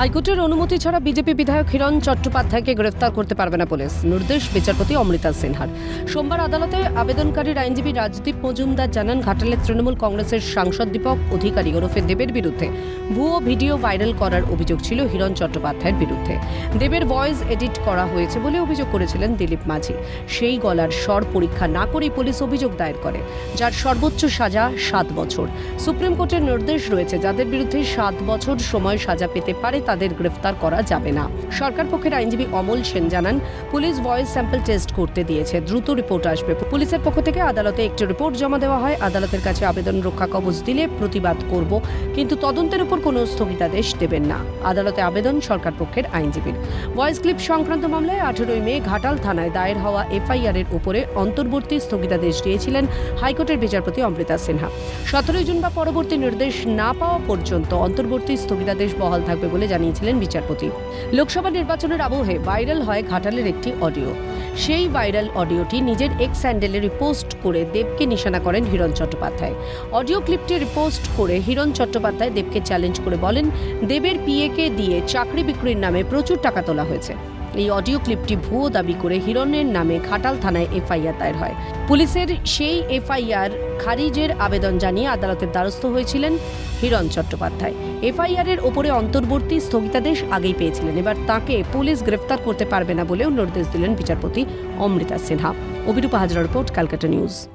হাইকোর্টের অনুমতি ছাড়া বিজেপি বিধায়ক হিরণ চট্টোপাধ্যায়কে গ্রেফতার করতে পারবে না পুলিশ। নির্দেশ বিচারপতি অমৃতা সিনহার। সোমবার আদালতে আবেদনকারীর আইনজীবী রাজদীপ মজুমদার জানান ঘাটালের তৃণমূল কংগ্রেসের সাংসদ দীপক অধিকারী ওরফে দেবের বিরুদ্ধে ভুয়ো ভিডিও ভাইরাল করার অভিযোগ ছিল হিরণ চট্টোপাধ্যায়ের বিরুদ্ধে। দেবের ভয়েস এডিট করা হয়েছে বলে অভিযোগ করেছিলেন দিলীপ মাঝি। সেই গলার স্বর পরীক্ষা না করেই পুলিশ অভিযোগ দায়ের করে, যার সর্বোচ্চ সাজা সাত বছর। সুপ্রিম কোর্টের নির্দেশ রয়েছে, যাদের বিরুদ্ধে সাত বছর সময় সাজা পেতে পারে তাদের গ্রেফতার করা যাবে না। সরকার পক্ষের আইনজীবী অমল সেন জানান, পুলিশ ভয়েস স্যাম্পল টেস্ট করতে দিয়েছে। দ্রুত রিপোর্ট আসবে। পুলিশের পক্ষ থেকে আদালতে একটি রিপোর্ট জমা দেওয়া হয়। আদালতের কাছে আবেদন রক্ষা কবচ দিলে প্রতিবাদ করব, কিন্তু তদন্তের উপর কোনো স্থগিতাদেশ দেবেন না। আদালতে আবেদন সরকার পক্ষের আইনজীবীর। ভয়েস ক্লিপ সংক্রান্ত মামলায় আঠেরোই মে ঘাটাল থানায় দায়ের হওয়া এফআইআর এর উপরে অন্তর্বর্তী স্থগিতাদেশ দিয়েছিলেন হাইকোর্টের বিচারপতি অমৃতা সিনহা। সতেরোই জুন বা পরবর্তী নির্দেশ না পাওয়া পর্যন্ত অন্তর্বর্তী স্থগিতাদেশ বহাল থাকবে বলে জানিয়েছিলেন বিচারপতি। লোকসভা নির্বাচনের আবহে ভাইরাল হয় ঘাটালের একটি অডিও। সেই ভাইরাল অডিওটি নিজের এক স্যান্ডেলে রিপোস্ট করে দেবকে নিশানা করেন হিরণ চট্টোপাধ্যায়। অডিও ক্লিপটি রিপোস্ট করে হিরণ চট্টোপাধ্যায় দেবকে চ্যালেঞ্জ করে বলেন, দেবের পিএকে দিয়ে চাকরি বিক্রির নামে প্রচুর টাকা তোলা হয়েছে। এই অডিও ক্লিপটি ভুয়ো দাবি করে হিরণের নামে ঘাটাল থানায় এফআইআর দায়ের হয়। পুলিশের সেই এফআইআর খারিজের আবেদন জানিয়ে আদালতের দ্বারস্থ হয়েছিলেন হিরণ চট্টোপাধ্যায়। এফআইআর এর ওপরে অন্তর্বর্তী স্থগিতাদেশ আগেই পেয়েছিলেন। এবার তাকে পুলিশ গ্রেফতার করতে পারবে না বলেও নির্দেশ দিলেন বিচারপতি Amrita Sinha. Abhirupa Hazra report, Calcutta news.